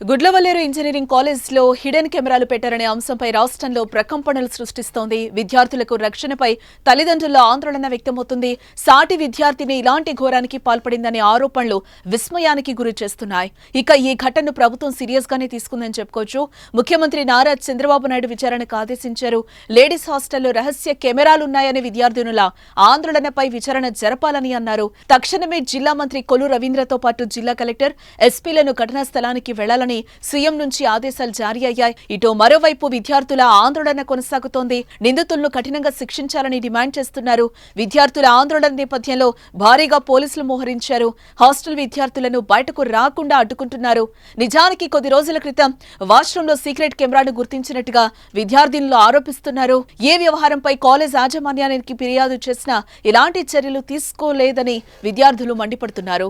Gudlavalleru engineering కాలేజ్లో hidden కెమెరాలు పెట్టారనే అంశంపై రాష్ట్రంలో ప్రకంపనలు సృష్టిస్తోంది. విద్యార్థులకు రక్షణపై తల్లిదండ్రుల్లో ఆందోళన వ్యక్తమవుతుంది. సాటి విద్యార్థిని ఇలాంటి ఘోరానికి పాల్పడిందనే ఆరోపణలు విస్మయానికి గురి చేస్తున్నాయి. ఇక ఈ ఘటనను ప్రభుత్వం సీరియస్ గానే తీసుకుందని చెప్పుకోవచ్చు. ముఖ్యమంత్రి నారా చంద్రబాబు నాయుడు విచారణకు ఆదేశించారు. లేడీస్ హాస్టల్లో రహస్య కెమెరాలున్నాయనే విద్యార్థినుల ఆందోళనపై విచారణ జరపాలని అన్నారు. తక్షణమే జిల్లా మంత్రి కొలు రవీంద్రతో పాటు జిల్లా కలెక్టర్ ఎస్పీలను ఘటనా స్థలానికి వెళ్ళాలని సీఎం నుంచి ఆదేశాలు జారీ అయ్యాయి. ఇటు మరోవైపు విద్యార్థుల ఆందోళన కొనసాగుతోంది. నిందితులను కఠినంగా శిక్షించాలని డిమాండ్ చేస్తున్నారు. విద్యార్థుల ఆందోళన నేపథ్యంలో భారీగా పోలీసులు మోహరించారు. హాస్టల్ విద్యార్థులను బయటకు రాకుండా అడ్డుకుంటున్నారు. నిజానికి కొద్ది రోజుల క్రితం వాష్రూంలో సీక్రెట్ కెమెరాను గుర్తించినట్టుగా విద్యార్థినులు ఆరోపిస్తున్నారు. ఏ వ్యవహారంపై కాలేజ్ యాజమాన్యానికి ఫిర్యాదు చేసినా ఎలాంటి చర్యలు తీసుకోలేదని విద్యార్థులు మండిపడుతున్నారు.